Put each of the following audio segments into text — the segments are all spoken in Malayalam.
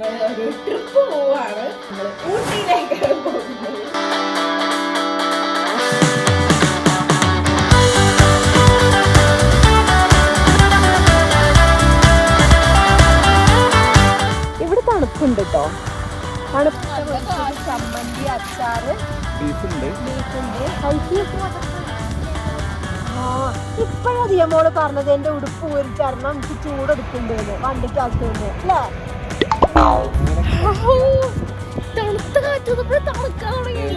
ഒരു ട്രിപ്പ് പോവാണ്. നമ്മൾ ഊട്ടിയിലേക്കാണ് പോകുന്നത്. ഇവിടെ തണുപ്പുണ്ട് കേട്ടോ തണുപ്പ് ചമ്മന്തി അച്ചാറ്. ബീഫുണ്ട്. ഇപ്പഴധികം മോൾ പറഞ്ഞത് എന്റെ ഉടുപ്പ് ഊരിച്ചറിഞ്ഞാൽ എനിക്ക് ചൂടെടുക്കുന്നുണ്ട് വണ്ടിക്കകത്തുനിന്ന് അല്ലേ? തണുത്ത കാറ്റ് വന്നപ്പോൾ തണുക്കാൻ തുടങ്ങി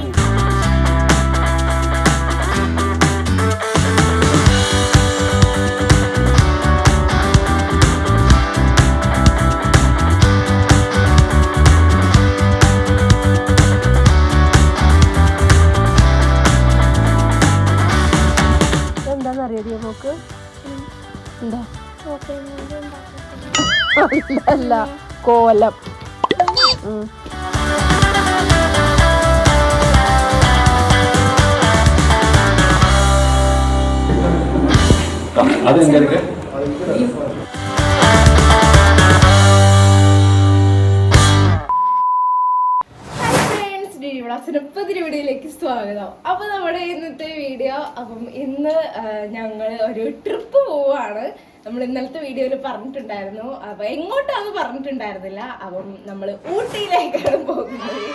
എന്താന്നറിയോ ദിയമോക്ക് എന്താ അല്ല. കോലം. പുതിയ വീഡിയോയിലേക്ക് സ്വാഗതം. അപ്പൊ നമ്മുടെ ഇന്നത്തെ വീഡിയോ അപ്പം ഇന്ന് ഞങ്ങൾ ഒരു ട്രിപ്പ് പോവാണ്. നമ്മൾ ഇന്നലത്തെ വീഡിയോയിൽ പറഞ്ഞിട്ടുണ്ടായിരുന്നു. അപ്പൊ എങ്ങോട്ടാന്ന് പറഞ്ഞിട്ടുണ്ടായിരുന്നില്ല. അപ്പം നമ്മൾ ഊട്ടിയിലേക്കാണ് പോകുന്നത്.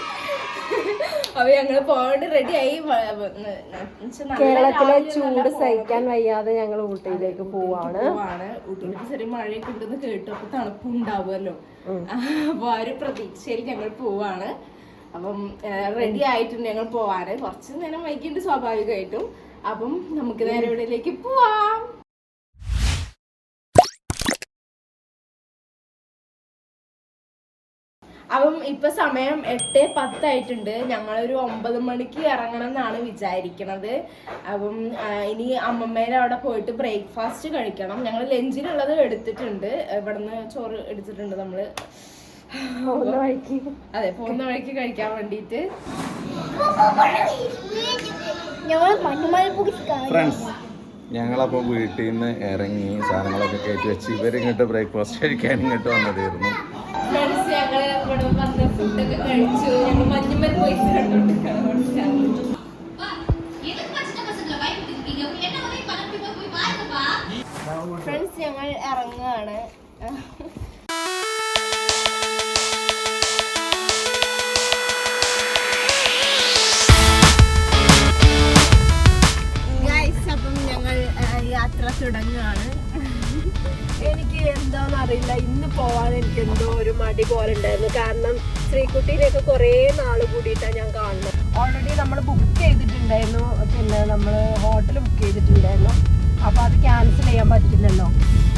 അപ്പൊ ഞങ്ങൾ റെഡി റെഡിയായി കേരളത്തിലെ ചൂട് സഹിക്കാൻ വയ്യാതെ ഞങ്ങൾ ഊട്ടിയിലേക്ക് പോവാണ്. ഊട്ടിയിലേക്ക് ചെറിയ മഴയൊക്കെ ഉണ്ടെന്ന് കേട്ടു. അപ്പൊ തണുപ്പുണ്ടാവുമല്ലോ. അപ്പൊ ആ ഒരു പ്രതീക്ഷയിൽ ഞങ്ങൾ പോവാണ്. അപ്പം റെഡി ആയിട്ടുണ്ട് ഞങ്ങൾ പോവാന്. കുറച്ച് നേരം വൈകിട്ട് സ്വാഭാവികമായിട്ടും. അപ്പം നമുക്ക് നേരെ ഇവിടേക്ക് പോവാം. അപ്പം ഇപ്പൊ സമയം എട്ട് പത്തായിട്ടുണ്ട്. ഞങ്ങളൊരു ഒമ്പത് മണിക്ക് ഇറങ്ങണം എന്നാണ് വിചാരിക്കണത്. അപ്പം ഇനി അമ്മമ്മേടെ അവിടെ പോയിട്ട് ബ്രേക്ക്ഫാസ്റ്റ് കഴിക്കണം. ഞങ്ങൾ ലഞ്ചിനുള്ളത് എടുത്തിട്ടുണ്ട്. ഇവിടുന്ന് ചോറ് എടുത്തിട്ടുണ്ട് നമ്മൾ. അതെ പോകുന്ന വഴിക്ക് കഴിക്കാൻ വേണ്ടിയിട്ട്. ഫ്രണ്ട്സ് ഞങ്ങളപ്പോൾ വീട്ടിൽ നിന്ന് ഇറങ്ങി സാധനങ്ങളൊക്കെ കയറ്റി വെച്ച് ഇവരിങ്ങോട്ട് ബ്രേക്ക്ഫാസ്റ്റ് കഴിക്കാൻ ഇങ്ങോട്ട് വന്നതായിരുന്നു. ഫ്രണ്ട്സ് ഞങ്ങൾ ഇവിടെ വന്ന് ഫുഡൊക്കെ കഴിച്ചു. ഞങ്ങൾ മഞ്ഞുമൽ പോയിസ് കണ്ടോണ്ടിരിക്കുകയാണ് ഫ്രണ്ട്സ് ഞങ്ങൾ ഇറങ്ങുകയാണ്. യാത്ര തുടങ്ങുകയാണ്. എനിക്ക് എന്താന്ന് അറിയില്ല. ഇന്ന് പോവാൻ എനിക്ക് എന്തോ ഒരു മടി പോലെ ഉണ്ടായിരുന്നു. കാരണം ശ്രീകുട്ടീനെയൊക്കെ കുറേ നാൾ കൂടിയിട്ടാണ് ഞാൻ കാണുന്നത്. ഓൾറെഡി നമ്മൾ ബുക്ക് ചെയ്തിട്ടുണ്ടായിരുന്നു. പിന്നെ നമ്മൾ ഹോട്ടൽ ബുക്ക് ചെയ്തിട്ടുണ്ടായിരുന്നു. അപ്പൊ അത് ക്യാൻസൽ ചെയ്യാൻ പറ്റില്ലല്ലോ.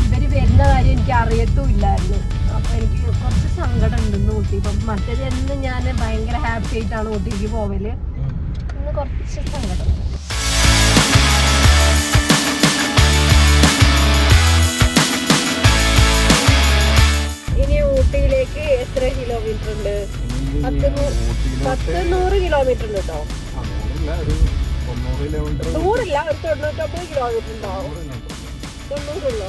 ഇവർ വരുന്ന കാര്യം എനിക്ക് അറിയത്തുമില്ലായിരുന്നു. അപ്പൊ എനിക്ക് കുറച്ച് സങ്കടം ഉണ്ടെന്ന് ഊട്ടി ഇപ്പം മറ്റേ ഞാൻ ഭയങ്കര ഹാപ്പി ആയിട്ടാണ് ഊട്ടിക്ക് പോവൽ. ഇന്ന് കുറച്ച് സങ്കടം. ഊട്ടിയിലേക്ക് എത്ര കിലോമീറ്റർ ഉണ്ട്? പത്ത് പത്ത് നൂറ് കിലോമീറ്റർ ഉണ്ട് കേട്ടോ നൂറില്ല ഒരു തൊണ്ണൂറ്റൊമ്പത് കിലോമീറ്റർ ഉണ്ടാവും. തൊണ്ണൂറുള്ളൂ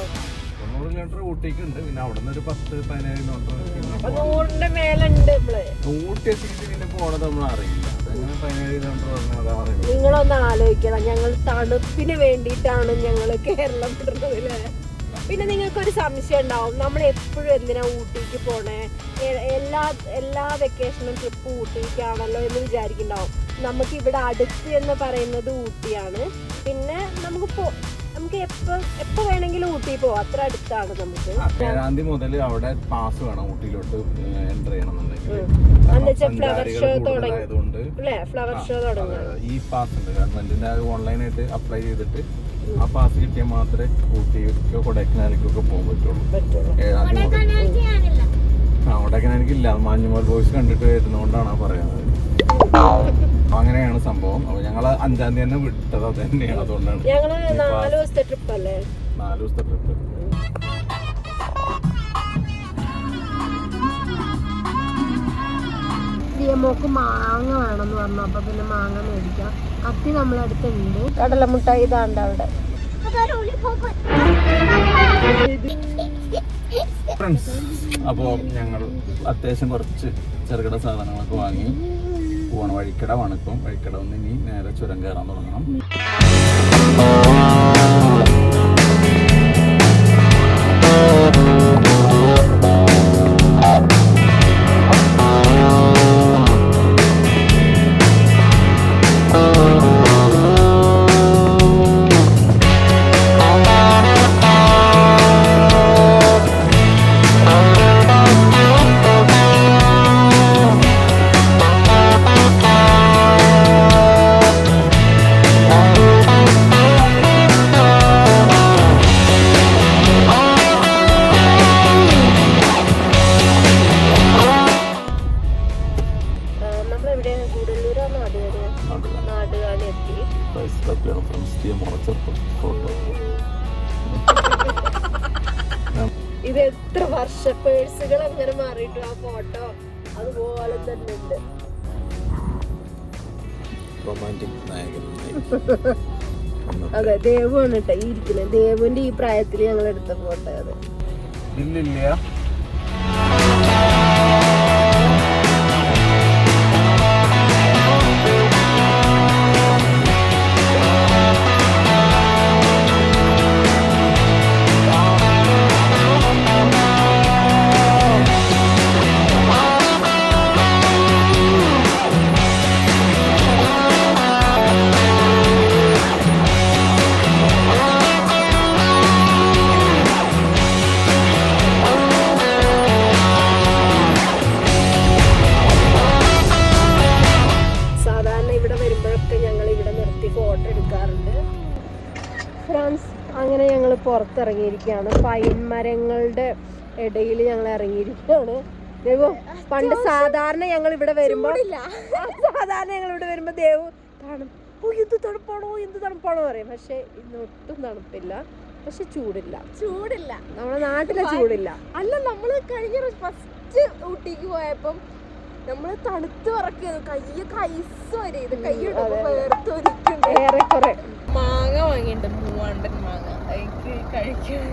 തൊണ്ണൂറ് കിലോമീറ്റർ ഊട്ടിക്ക് ഉണ്ട് പിന്നെ അവിടെ നിന്ന് ഒരു പത്ത് പതിനേഴ് കിലോമീറ്റർ അപ്പൊ നൂറിന്റെ മേലുണ്ട് നമ്മൾ ഊട്ടി എത്തിയിട്ട് പിന്നെ പോണത് നമ്മൾ അറിയില്ല. അതങ്ങനെ പതിനേഴ് കിലോമീറ്റർ നിങ്ങളൊന്ന് ആലോചിക്കണം. ഞങ്ങൾ തണുപ്പിന് വേണ്ടിയിട്ടാണ് ഞങ്ങൾ കേരളം വിടുന്നത് അല്ലേ നിങ്ങൾക്ക് ഒരു സംശയം ഉണ്ടാവും. നമ്മൾ എപ്പോഴും എന്തിനാ ഊട്ടിക്ക് പോണേ? എല്ലാ എല്ലാ വെക്കേഷനും ട്രിപ്പ് ഊട്ടിക്കാണല്ലോ എന്ന് വിചാരിക്കുന്നുണ്ടാവും. നമുക്ക് ഇവിടെ അടുത്ത് എന്ന് പറയുന്നത് ഊട്ടിയാണ്. പിന്നെ നമുക്ക് പോ നമുക്ക് എപ്പോ എപ്പോ വേണമെങ്കിലും ഊട്ടി പോവാം. അത്ര അടുത്താണ് നമുക്ക്. ഏഴാം തീയതി മുതൽ അവിടെ പാസ് വേണം ഊട്ടിയിലോട്ട് എന്റർ ചെയ്യണമെന്നുണ്ടെങ്കിൽ ഫ്ലവർ ഷോ തുടങ്ങി. ഫ്ലവർ ഷോ തുടങ്ങി. ഈ പാസ് ഉണ്ട്. ഗവൺമെന്റിന്റെ ഓൺലൈനായിട്ട് അപ്ലൈ ചെയ്തിട്ട് ആ പാസ് കിട്ടിയാൽ മാത്രമേ ഊട്ടിക്കോ കൊടൈക്കനാലിക്കൊക്കെ പോകാൻ പറ്റുള്ളൂ. ആ കൊടൈക്കനാലിക്കില്ല മാഞ്ഞുമോൾ മാഞ്ഞുമോൽ ബോയ്സ് കണ്ടിട്ട് വരുന്നോണ്ടാണ് പറയുന്നത്. അങ്ങനെയാണ് സംഭവം. അപ്പൊ ഞങ്ങൾ അഞ്ചാം തീയതി തന്നെ വിട്ടത്. അത് തന്നെയാണ്. അതുകൊണ്ടാണ് നാല് ദിവസത്തെ ട്രിപ്പ് ദിയമോക്ക് മാങ്ങ വേണമെന്ന് പറഞ്ഞു. അപ്പൊ പിന്നെ മാങ്ങ മേടിക്കാം. കത്തി നമ്മളെ അടുത്തുണ്ട് കടലമുട്ട ഇതാണ്ട് അവിടെ. അപ്പോൾ ഞങ്ങൾ അത്യാവശ്യം കുറച്ച് ചെറുകിട സാധനങ്ങളൊക്കെ വാങ്ങി പോകണം വഴിക്കട ഇപ്പം. വഴിക്കട ഒന്ന് ഇനി നേരെ ചുരം കയറാൻ തുടങ്ങണം. കേട്ടോ ഈ ഇരിക്കുന്നത് ദേവുവിന്റെ ഈ പ്രായത്തിൽ ഞങ്ങൾ എടുത്ത ഫോട്ടോ അത് ഞങ്ങൾ പുറത്തിറങ്ങിയിരിക്കുകയാണ്. പൈൻ മരങ്ങളുടെ ഇടയിൽ ഞങ്ങൾ ഇറങ്ങിയിരിക്കുകയാണ്. ദേവു പണ്ട് സാധാരണ ഞങ്ങൾ ഇവിടെ വരുമ്പോൾ സാധാരണ ഞങ്ങൾ ഇവിടെ വരുമ്പോൾ ദേവു തണുപ്പ് ഓ എന്ത് തണുപ്പാണോ എന്ത് തണുപ്പാണോ പറയും. പക്ഷെ ഇന്ന് ഒട്ടും തണുപ്പില്ല. പക്ഷെ ചൂടില്ല. ചൂടില്ല. നമ്മുടെ നാട്ടിലെ ചൂടില്ല. അല്ല നമ്മൾ കഴിഞ്ഞ ഫസ്റ്റ് ഊട്ടിക്ക് പോയപ്പം നമ്മൾ തണുത്ത് പറക്കിയത് കയ്യൊക്കെ ഐസ് വരെ. ഇത് വേർത്തൊരിക്കുണ്ട് ഏറെക്കുറെ. മാങ്ങ വാങ്ങിയിട്ടുണ്ട് മൂവാണ്ടൻ മാങ്ങ. എനിക്ക് കഴിക്കാൻ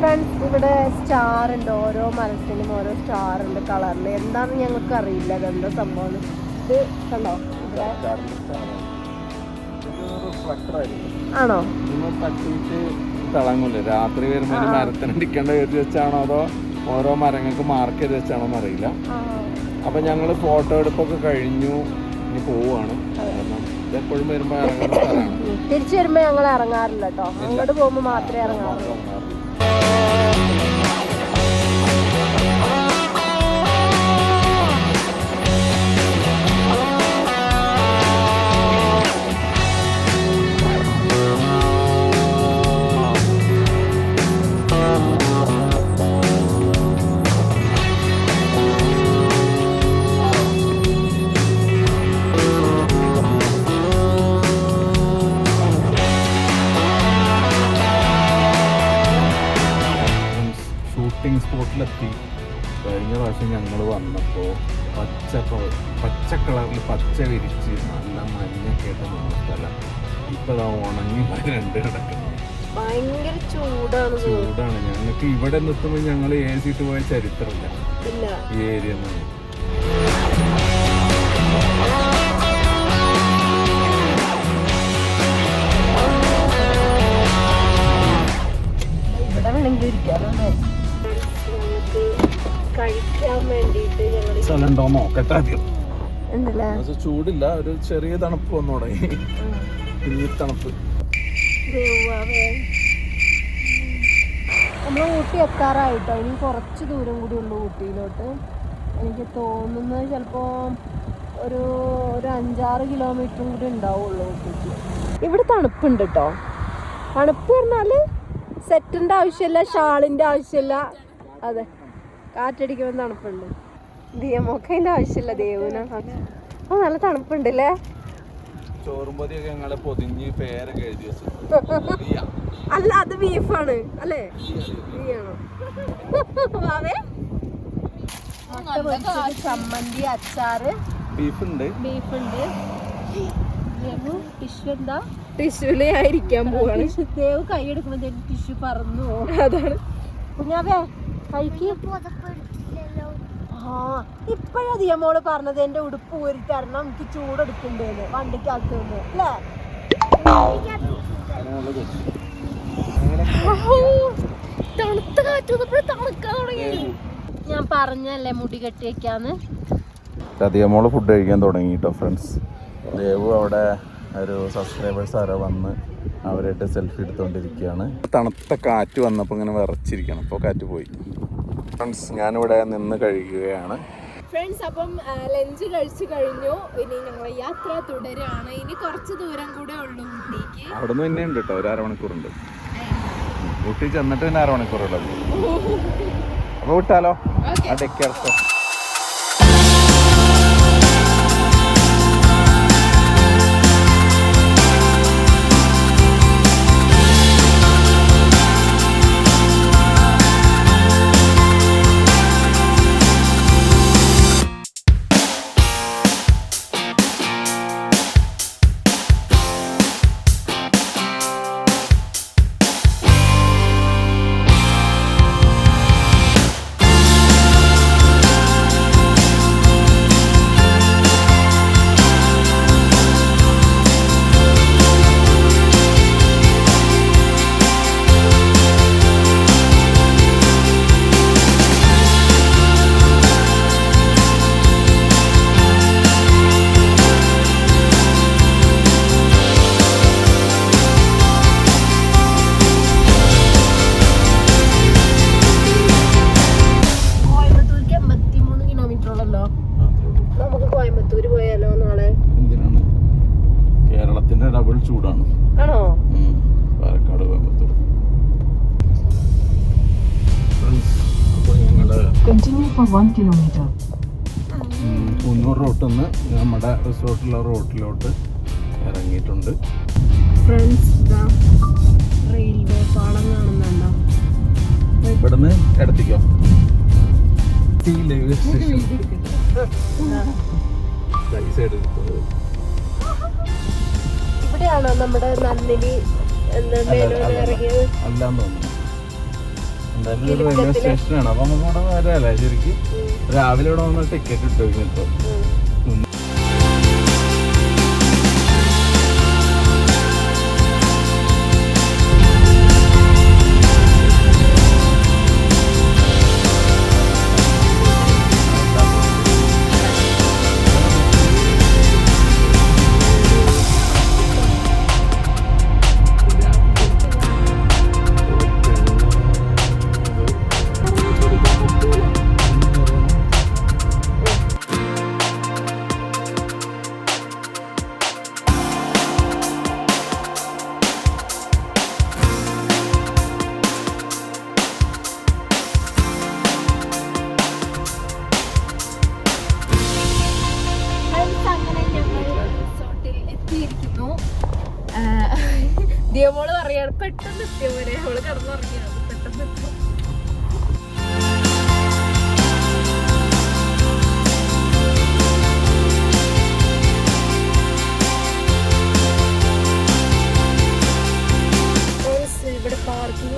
ഫ്രണ്ട്സ് ഇവിടെ സ്റ്റാർ ഉണ്ട്. ഓരോ മരത്തിനും ഓരോ സ്റ്റാർ ഉണ്ട് കളറിൽ എന്താണെന്ന് ഞങ്ങൾക്ക് അറിയില്ല. അതെന്താ സംഭവം ഇത് കണ്ടോ? ആണോ. നിങ്ങൾ തട്ടിയിട്ട് തിളങ്ങൂല്ലേ രാത്രി വരുമ്പോൾ ഒരു മരത്തിന് അടിക്കേണ്ട കരുതി വെച്ചാണോ അതോ ഓരോ മരങ്ങൾക്ക് മാർക്ക് ചെയ്ത് വെച്ചാണോ എന്നറിയില്ല അപ്പൊ ഞങ്ങൾ ഫോട്ടോ എടുപ്പൊക്കെ കഴിഞ്ഞു. ഇനി പോവുകയാണ് കാരണം ഇതെപ്പോഴും വരുമ്പോ ഇറങ്ങുന്ന സ്ഥലമാണ്. തിരിച്ചു വരുമ്പോ ഞങ്ങൾ ഇറങ്ങാറില്ല കേട്ടോ അങ്ങോട്ട് പോകുമ്പോൾ മാത്രമേ ഇറങ്ങാറുള്ളൂ. പച്ച വിരിച്ച് നല്ല മഞ്ഞൊക്കെ ആയിട്ട് നിന്ന സ്ഥലം ഇപ്പൊ ദാ ഉണങ്ങി രണ്ട് കിടക്കുന്നു. ഭയങ്കര ചൂടാണ്. ചൂടാണ്. ഞങ്ങൾക്ക് ഇവിടെ നിർത്തുമ്പോൾ ഞങ്ങൾ എ സിട്ട് പോയ ചരിത്രമില്ല. ഈ ഏരിയ കഴിക്കാൻ വേണ്ടിയിട്ട് ഞങ്ങൾ സ്ഥലം ഉണ്ടോ നോക്കട്ടെ പക്ഷെ ചൂടില്ല ഒരു ചെറിയ തണുപ്പ് വന്നു തുടങ്ങി. കുഞ്ഞി തണുപ്പ്. നമ്മൾ ഊട്ടി എത്താറായിട്ടോ? ഇനി കുറച്ച് ദൂരം കൂടി ഉള്ളൂ ഊട്ടിയിലോട്ട്. എനിക്ക് തോന്നുന്നത് ചിലപ്പോൾ ഒരു ഒരു അഞ്ചാറ് കിലോമീറ്ററും കൂടി ഉണ്ടാവുള്ളൂ ഊട്ടിക്ക്. ഇവിടെ തണുപ്പുണ്ട് കേട്ടോ തണുപ്പ് പറഞ്ഞാൽ സെറ്റിന്റെ ആവശ്യമില്ല ഷാളിന്റെ ആവശ്യമില്ല. അതെ കാറ്റടിക്കുമ്പോൾ തണുപ്പുണ്ട്. ദിയമൊക്കതിന്റെ ആവശ്യമില്ല ദേവുന ആ നല്ല തണുപ്പുണ്ടല്ലേ? ചോറും പൊതിയൊക്കെ ഞങ്ങളെ പൊതിഞ്ഞ് പേരൊക്കെ എഴുതി വെച്ചു അല്ല അത് ബീഫാണ് അല്ലേ? ചമ്മന്തി അച്ചാറ്. ബീഫുണ്ട്. ബീഫുണ്ട്. ബീഫ് ഉണ്ട് ടിഷ്യൂ എന്താ? ടിഷ്യൂൽ ആയിരിക്കാൻ പോവാണ്. ടിഷ്യൂ ദേവ് കൈ എടുക്കുമ്പോ ടിഷ്യൂ പറന്നു പോകും അതാണ്. കുഞ്ഞാവേ കൈക്ക് ആ ഇപ്പഴധിക മോൾ പറഞ്ഞത് എന്റെ ഉടുപ്പ് ഊരി തരണം എനിക്ക് ചൂടെടുക്കണ്ടേന്ന് വണ്ടിക്കകത്ത് നിന്ന് അല്ലേ? തണുത്ത കാറ്റ് തണുക്കാൻ തുടങ്ങി. ഞാൻ പറഞ്ഞല്ലേ മുടി കെട്ടി വെക്കാന്ന്? മോൾ ഫുഡ് കഴിക്കാൻ തുടങ്ങി കേട്ടോ ഫ്രണ്ട്സ് ദേവു അവിടെ ഒരു സബ്സ്ക്രൈബേഴ്സ് ആരോ വന്ന് അവരായിട്ട് സെൽഫി എടുത്തുകൊണ്ടിരിക്കുകയാണ് തണുത്ത കാറ്റ് വന്നപ്പോൾ ഇങ്ങനെ വിറച്ചിരിക്കണം അപ്പോൾ കാറ്റ് പോയി. ഫ്രണ്ട്സ് ഞാനിവിടെ നിന്ന് കഴിക്കുകയാണ് ഫ്രണ്ട്സ് അപ്പം ലഞ്ച് കഴിച്ചു കഴിഞ്ഞു. ഇനി ഞങ്ങൾ യാത്ര തുടരാണ്. ഇനി കുറച്ച് ദൂരം കൂടെ ഉള്ളൂ ഊട്ടിക്ക്. അവിടെ നിന്ന് തന്നെ ഉണ്ട് കേട്ടോ ഒരു അരമണിക്കൂറുണ്ട്. ഊട്ടി ചെന്നിട്ട് പിന്നെ അരമണിക്കൂറുള്ളത് അപ്പോൾ വിട്ടാലോ? അതൊക്കെ ഡെക്കി ഫ്രണ്ട്സ് റെയിൽവേ പാളം കാണുന്നുണ്ടോ? ഇവിടുന്ന് ഇടത്തിക്കോ. സൈഡ് ഇവിടെയാണോ നമ്മുടെ നന്ദിനി അല്ലാന്ന് തോന്നുന്നു. എന്തായാലും റെയിൽവേ സ്റ്റേഷനാണ് അപ്പൊ നമുക്ക് ഇവിടെ വരാല്ലേ ശരിക്കും? രാവിലെ ഇവിടെ വന്ന ടിക്കറ്റ് ഇട്ടു ഇപ്പൊ.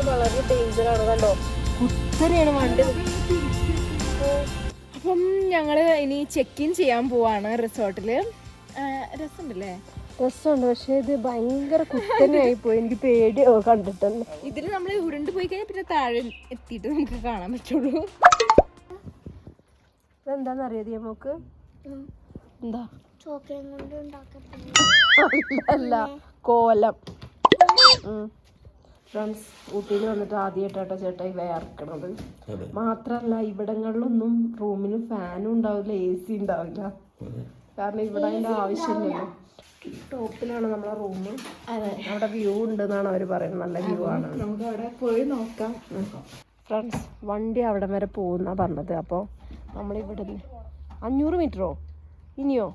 വളരെ കണ്ടോ? കുത്തനെയാണ് വണ്ടി അപ്പം ഞങ്ങൾ ഇനി ചെക്ക് ഇൻ ചെയ്യാൻ പോവാണ് റിസോർട്ടിൽ. രസമുണ്ടല്ലേ? രസമുണ്ട് പക്ഷെ ഇത് ഭയങ്കര കുത്തനായി പോയി. എനിക്ക് പേടിയോ കണ്ടിട്ടുണ്ട്. ഇതിൽ നമ്മൾ ഉരുണ്ട് പോയി കഴിഞ്ഞാൽ പിന്നെ താഴെ എത്തിയിട്ട് നമുക്ക് കാണാൻ പറ്റുള്ളൂ. ഇതെന്താന്നറിയോ നമുക്ക് എന്താ? അല്ല കോലം. ഫ്രണ്ട്സ് ഊട്ടിയിൽ വന്നിട്ട് ആദ്യമായിട്ടാട്ടോ ചേട്ടാ ഈ വേർക്കണത് മാത്രല്ല ഇവിടങ്ങളിലൊന്നും റൂമിന് ഫാനും ഉണ്ടാവില്ല എ സി ഉണ്ടാവില്ല കാരണം ഇവിടെ അതിന്റെ ആവശ്യമില്ലല്ലോ. ടോപ്പിലാണ് നമ്മളെ റൂം. അതെ. അവിടെ വ്യൂ ഉണ്ട് എന്നാണ് അവർ പറയുന്നത്. നല്ല വ്യൂ ആണ്. നമുക്ക് അവിടെ പോയി നോക്കാം. ഫ്രണ്ട്സ് വണ്ടി അവിടെ വരെ പോകുന്ന പറഞ്ഞത്. അപ്പോൾ നമ്മളിവിടെ അഞ്ഞൂറ് മീറ്ററോ? ഇനിയോ?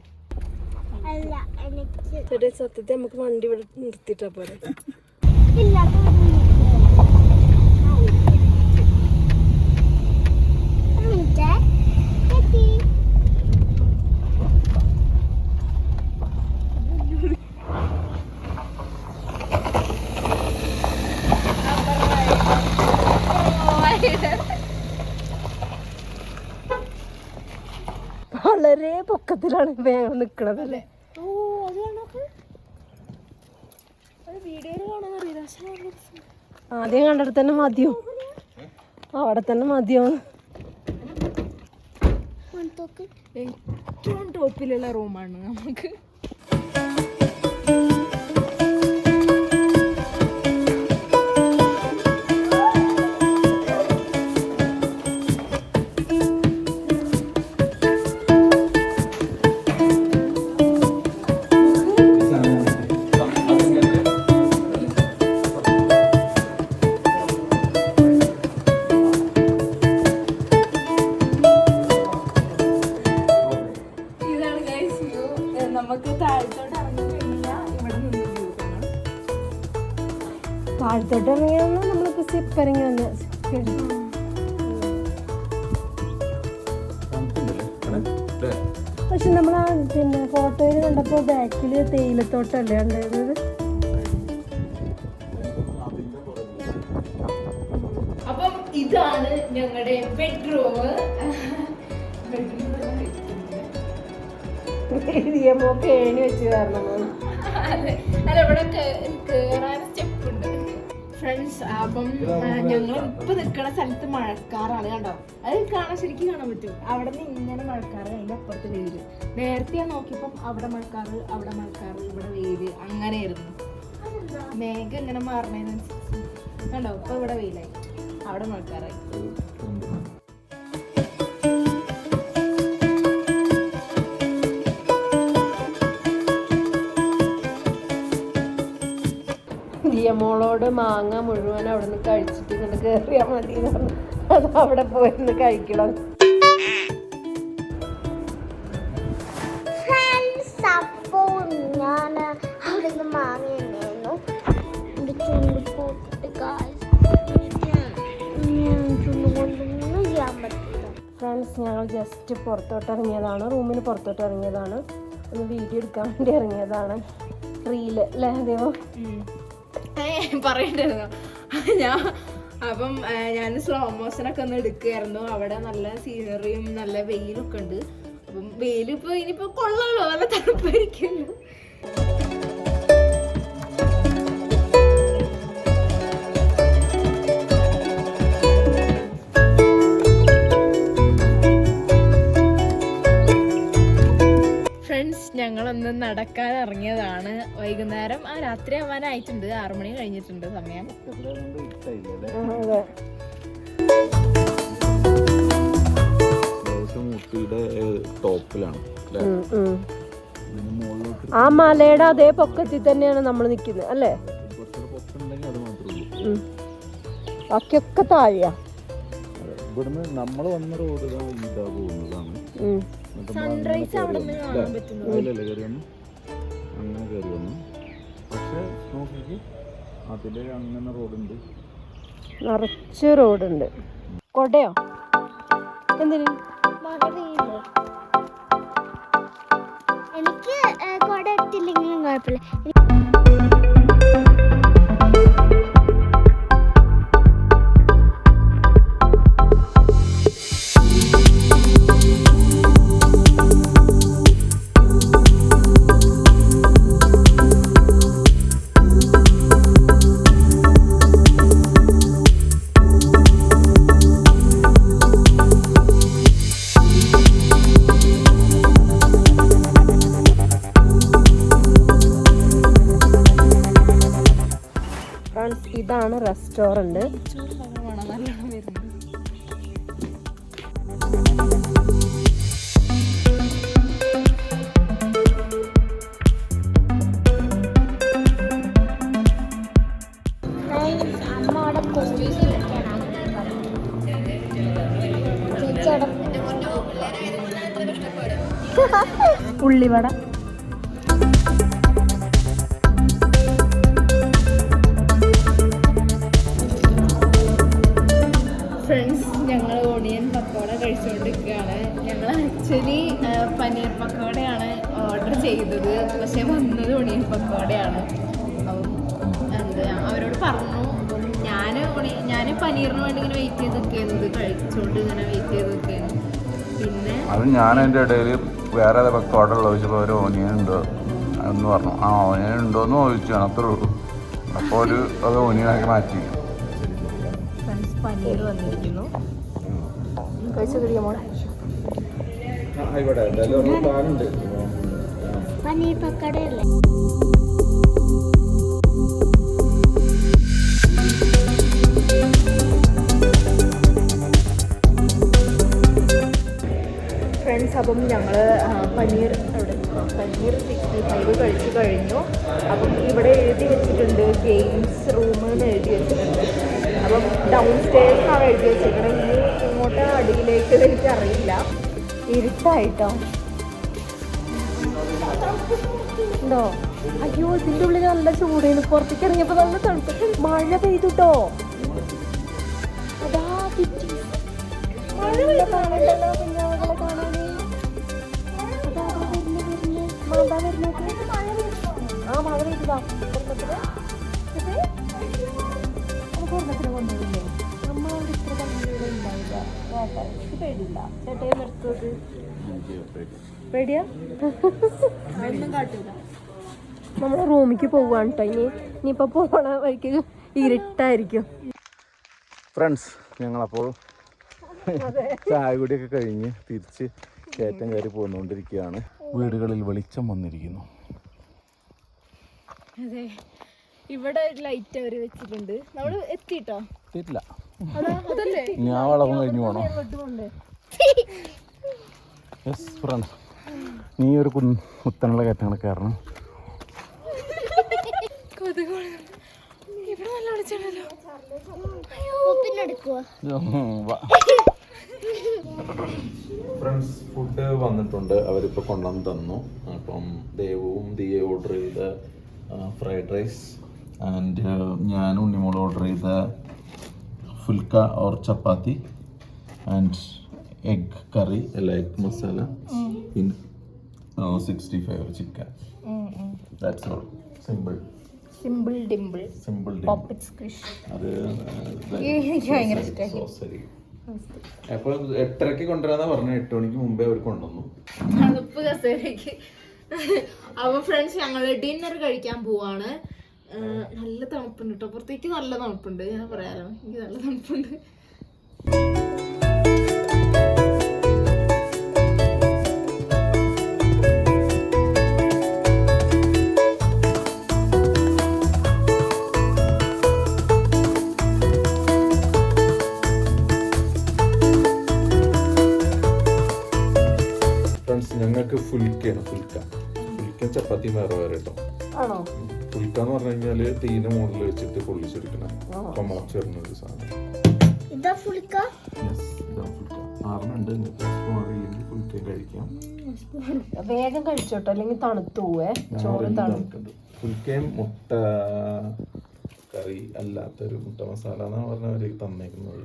സത്യത്തെ നമുക്ക് വണ്ടി ഇവിടെ നിർത്തിയിട്ടാ വളരെ പൊക്കത്തിലാണ് വേഗം നിക്കണത് ഓ അത് കാണാ. വീഡിയോയിൽ കാണാൻ ആദ്യം കണ്ടിടത്ത് തന്നെ മതിയോ? അവിടെ തന്നെ മതിയോ ഏറ്റവും ടോപ്പിലുള്ള റൂമാണ് നമുക്ക്. പക്ഷെ നമ്മൾ ആ പിന്നെ ഫോട്ടോയിൽ കണ്ടപ്പോ ബാക്കിൽ തേയിലത്തോട്ടല്ലേ ഉണ്ടായിരുന്നത് അപ്പം ഇതാണ് ഞങ്ങളുടെ ബെഡ്റൂം ഏണി വെച്ച് കാരണം അല്ല ഇവിടെ കേറാൻ സ്റ്റെപ്പ് ഉണ്ട് ഫ്രണ്ട്സ് അപ്പം ഞങ്ങൾ ഇപ്പൊ നിൽക്കുന്ന സ്ഥലത്ത് മഴക്കാറാണ് കണ്ടോ? അത് കാണാൻ ശരിക്കും കാണാൻ പറ്റും. അവിടെ നിന്ന് ഇങ്ങനെ മഴക്കാറ് അപ്പുറത്ത് വെയിൽ നേരത്തെ ഞാൻ നോക്കിയപ്പം അവിടെ മഴക്കാറ് അവിടെ മഴക്കാറ് ഇവിടെ വെയിൽ അങ്ങനെയായിരുന്നു. മേഘം ഇങ്ങനെ മാറണേന്ന് കണ്ടോ? ഇപ്പൊ ഇവിടെ വെയിലായി. അവിടെ മഴക്കാറായി. മോളോട് മാങ്ങ മുഴുവൻ അവിടെ നിന്ന് കഴിച്ചിട്ട് ഇങ്ങോട്ട് കയറിയാൽ മതി എന്ന് അത് അവിടെ പോയിരുന്നു കഴിക്കണം. ഫ്രണ്ട്സ് ഞങ്ങൾ ജസ്റ്റ് പുറത്തോട്ട് ഇറങ്ങിയതാണ് റൂമിന് പുറത്തോട്ട് ഇറങ്ങിയതാണ് ഒന്ന് വീഡിയോ എടുക്കാൻ വേണ്ടി ഇറങ്ങിയതാണ്. റീൽ അല്ലേ ദേവോ പറയണ്ടായിരുന്നു. ഞാൻ അപ്പം ഞാൻ സ്ലോ മോഷനൊക്കെ ഒന്ന് എടുക്കുകയായിരുന്നു. അവിടെ നല്ല സീനറിയും നല്ല വെയിലൊക്കെ ഉണ്ട്. അപ്പം വെയിലിപ്പോൾ ഇനിയിപ്പോൾ ഇനിയിപ്പോ കൊള്ളാലോ. നല്ല തണുപ്പായിരിക്കുമല്ലോ. ഞങ്ങളൊന്ന് നടക്കാൻ ഇറങ്ങിയതാണ് വൈകുന്നേരം ആ രാത്രി ആവാനായിട്ടുണ്ട് ആറുമണി കഴിഞ്ഞിട്ടുണ്ട് സമയം. ടോപ്പിലാണ് ആ മലയുടെ അതേ പൊക്കത്തിൽ തന്നെയാണ് നമ്മൾ നിൽക്കുന്നത് അല്ലേ. ബാക്കിയൊക്കെ താഴെയാ. ഇവിടുന്ന് നമ്മൾ വന്ന റോഡ് ഇതാ ഇതാ പോകുന്നതാണ് സൺറൈസ് അവിടെ നിന്ന് കാണാൻ പറ്റുന്നു അതിലല്ലേ കയറി വന്നു? അങ്ങനെ കയറി വന്നു. പക്ഷെ നോക്കിക്ക്. അതിൽ അങ്ങനെ റോഡുണ്ട്. നിറച്ച് റോഡുണ്ട്. കൊടയോ? എന്തിനു? എനിക്ക് കൊട കുട എടുത്തില്ലെങ്കിലും കുഴപ്പമില്ല. ചേച്ചി റെസ്റ്റോറന്റ് ഉള്ളിവട. ചെയ്തത്. പക്ഷെ വന്നത് ഒണിയൻ പക്കോടയാണ് എന്താ അവരോട് പറഞ്ഞു. ഞാൻ ഞാൻ ഞാൻ പനീറിന് വേണ്ടി ഇങ്ങനെ വെയിറ്റ് ചെയ്ത് നിൽക്കുന്നത് കഴിച്ചുകൊണ്ട് ഇങ്ങനെ വെയിറ്റ് ചെയ്ത് നിൽക്കുകയാണ് പിന്നെ അത് ഞാൻ എന്റെ ഇടയിൽ വേറെ പക്കോട ഉള്ള ചോദിച്ചപ്പോൾ ഒരു ഓനിയൻ ഉണ്ടോ എന്ന് പറഞ്ഞു. ആ ഓനിയൻ ഉണ്ടോ എന്ന് ചോദിച്ചു. അത്രേ ഉള്ളൂ. അപ്പോൾ ഒരു അത് ഓനിയനാക്കി മാറ്റി. പനീർ വന്നിരിക്കുന്നു. കഴിച്ചു കഴിയുമോ ആയിക്കോട്ടെ. എന്തായാലും പ്ലാനുണ്ട് പനീർ പക്കടയല്ലേ ഫ്രണ്ട്സ് അപ്പം ഞങ്ങൾ പനീർ അവിടെ പനീർ സിക്സ്റ്റി ഫൈവ് കഴിച്ചു കഴിഞ്ഞു. അപ്പം ഇവിടെ എഴുതി വെച്ചിട്ടുണ്ട് ഗെയിംസ് റൂം എന്ന് എഴുതി വെച്ചിട്ടുണ്ട്. അപ്പം ഡൗൺ സ്റ്റേഴ്സാണ് എഴുതി വെച്ചിരിക്കുന്നത് ഇനി ഇങ്ങോട്ട് അടിയിലേക്ക് എനിക്കറിയില്ല ഇരുട്ടായിട്ടോ? ഉണ്ടോ? അയ്യോ ഇതിന്റെ ഉള്ളിൽ നല്ല ചൂടായിരുന്നു പുറത്തേക്ക് ഇറങ്ങിയപ്പോൾ നല്ല തണുപ്പ്. മഴ പെയ്തുട്ടോ. അതാ കിട്ടി. ആ ഇത്ര ചേട്ടയെ നിർത്തത് പേടിയാ? നമ്മളെ റൂമിക്ക് പോവാണ് കേട്ടോ ഇനി ഇനിയിപ്പോൾ പോണ വഴിക്ക് ഇരുട്ടായിരിക്കും. ഫ്രണ്ട്സ് ഞങ്ങളപ്പോൾ ചായ കുടിയൊക്കെ കഴിഞ്ഞ് തിരിച്ച് കയറ്റം കയറി പോന്നുകൊണ്ടിരിക്കുകയാണ്. വീടുകളിൽ വെളിച്ചം വന്നിരിക്കുന്നു. അതെ. ഇവിടെ ഒരു ലൈറ്റ് അവർ വെച്ചിട്ടുണ്ട്. നമ്മൾ എത്തിട്ടോ എത്തിയിട്ടില്ല. ഞാൻ വളവും കഴിഞ്ഞു പോണോ? യെസ് ഫ്രണ്ട്സ് നീ ഒരു കു കുത്തനുള്ള കയറ്റങ്ങൾ കയറണം. ഫ്രണ്ട്സ് ഫുഡ് വന്നിട്ടുണ്ട്. അവരിപ്പോൾ കൊണ്ടുവന്ന് തന്നു. അപ്പം ദേവവും ദിയ ഓർഡർ ചെയ്ത ഫ്രൈഡ് റൈസ് ആൻഡ് ഞാൻ ഉണ്ണിമോൾ ഓർഡർ ചെയ്ത phulka or chapati and egg curry അല്ല egg masala in sixty five chicken that's all simple simple dimple simple പോപ്പിറ്റ്സ് Krish അത് എനിക്ക് ഭയങ്കര ഇഷ്ടമായി സോസരി അപ്പോൾ എട്ടരക്ക് കൊണ്ടുവരാന്നാ പറഞ്ഞ എട്ട് മണിക്ക് മുമ്പേ അവർ കൊണ്ടുവന്നു. തണുപ്പ് കസേരയ്ക്ക്. അപ്പൊ ഫ്രണ്ട്സ് ഞങ്ങൾ ഡിന്നർ കഴിക്കാൻ പോവാണ്. നല്ല തണുപ്പുണ്ട് കേട്ടോ പുറത്തേക്ക് നല്ല തണുപ്പുണ്ട്. ഞാൻ പറയാലോ എനിക്ക് നല്ല തണുപ്പുണ്ട്. ഫുൽക്കയാണ് ഫുൽക്ക ഫുൽക്ക ചപ്പാത്തി വേറെ വേറെ കേട്ടോ. ആണോ? ഫുൽക്ക എന്ന് പറഞ്ഞു കഴിഞ്ഞാൽ തീന മുകളിൽ വെച്ചിട്ട് പൊള്ളിച്ചെടുക്കണം. അപ്പം മുളച്ചിടുന്ന ഒരു സാധനം ഫുൽക്ക കഴിക്കാം. വേഗം കഴിച്ചോട്ടോ. അല്ലെങ്കിൽ തണുത്തു പോവേ. ചോറ് ഫുൽക്കയും മുട്ട കറി അല്ലാത്തൊരു മുട്ട മസാല എന്നാണ് പറഞ്ഞവർ തന്നേക്കുന്നത്.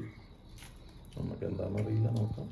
നമുക്ക് എന്താണെന്നറിയില്ല നോക്കാം.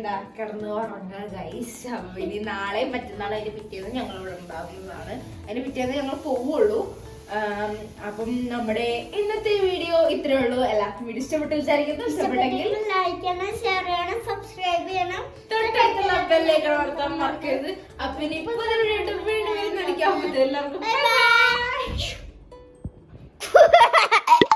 എന്താ കിടന്ന് ഉറങ്ങാൻ ഗൈസ് ഇനി നാളെയും മറ്റന്നാളും അതിന് പിറ്റേന്ന് ഞങ്ങൾ ഇവിടെ ഉണ്ടാവുന്നതാണ്. അതിന് പിറ്റേന്ന് ഞങ്ങൾ പോവുള്ളൂ. അപ്പം നമ്മുടെ ഇന്നത്തെ വീഡിയോ ഇത്രേ ഉള്ളൂ. എല്ലാവർക്കും വീഡിയോ ഇഷ്ടപ്പെട്ടു വിചാരിക്കുന്നു. ഇഷ്ടപ്പെട്ടെങ്കിൽ ലൈക്ക് ചെയ്യണം ഷെയർ ചെയ്യണം സബ്സ്ക്രൈബ് ചെയ്യണം. തൊട്ടടുത്തുള്ള ബെല്ലേക്ക് അമർത്താൻ മറക്കരുത്. അപ്പൊ ഇനി പുതിയ വീണ്ടും വരുന്നതായിരിക്കും എല്ലാവർക്കും